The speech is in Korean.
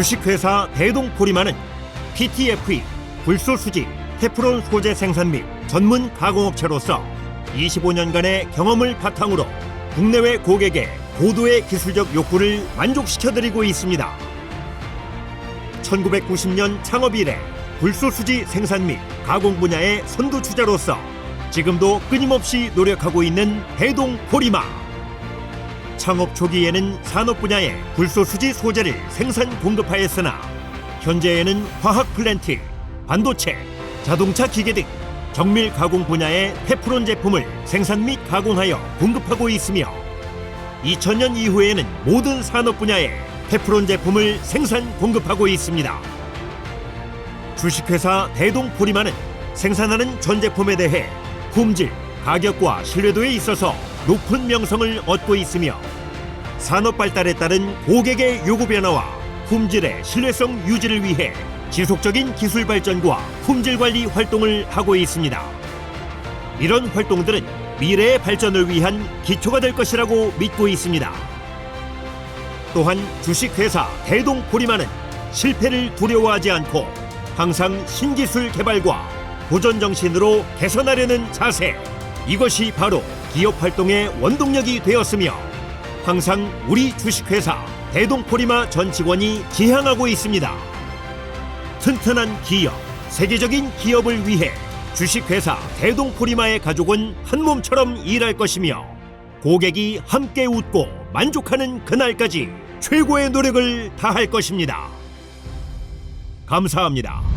주식회사 대동포리마는 PTFE, 불소수지, 테프론 소재 생산 및 전문 가공업체로서 25년간의 경험을 바탕으로 국내외 고객의 고도의 기술적 욕구를 만족시켜드리고 있습니다. 1990년 창업 이래 불소수지 생산 및 가공 분야의 선두주자로서 지금도 끊임없이 노력하고 있는 대동 포리마. 창업 초기에는 산업 분야의 불소수지 소재를 생산 공급하였으나 현재에는 화학 플랜트, 반도체, 자동차 기계 등 정밀 가공 분야의 테프론 제품을 생산 및 가공하여 공급하고 있으며 2000년 이후에는 모든 산업 분야의 테프론 제품을 생산 공급하고 있습니다. 주식회사 대동포리마는 생산하는 전 제품에 대해 품질, 가격과 신뢰도에 있어서 높은 명성을 얻고 있으며 산업 발달에 따른 고객의 요구 변화와 품질의 신뢰성 유지를 위해 지속적인 기술 발전과 품질 관리 활동을 하고 있습니다. 이런 활동들은 미래의 발전을 위한 기초가 될 것이라고 믿고 있습니다. 또한 주식회사 대동포리마는 실패를 두려워하지 않고 항상 신기술 개발과 도전 정신으로 개선하려는 자세 이것이 바로 기업 활동의 원동력이 되었으며 항상 우리 주식회사 대동포리마 전 직원이 지향하고 있습니다. 튼튼한 기업, 세계적인 기업을 위해 주식회사 대동포리마의 가족은 한 몸처럼 일할 것이며 고객이 함께 웃고 만족하는 그날까지 최고의 노력을 다할 것입니다. 감사합니다.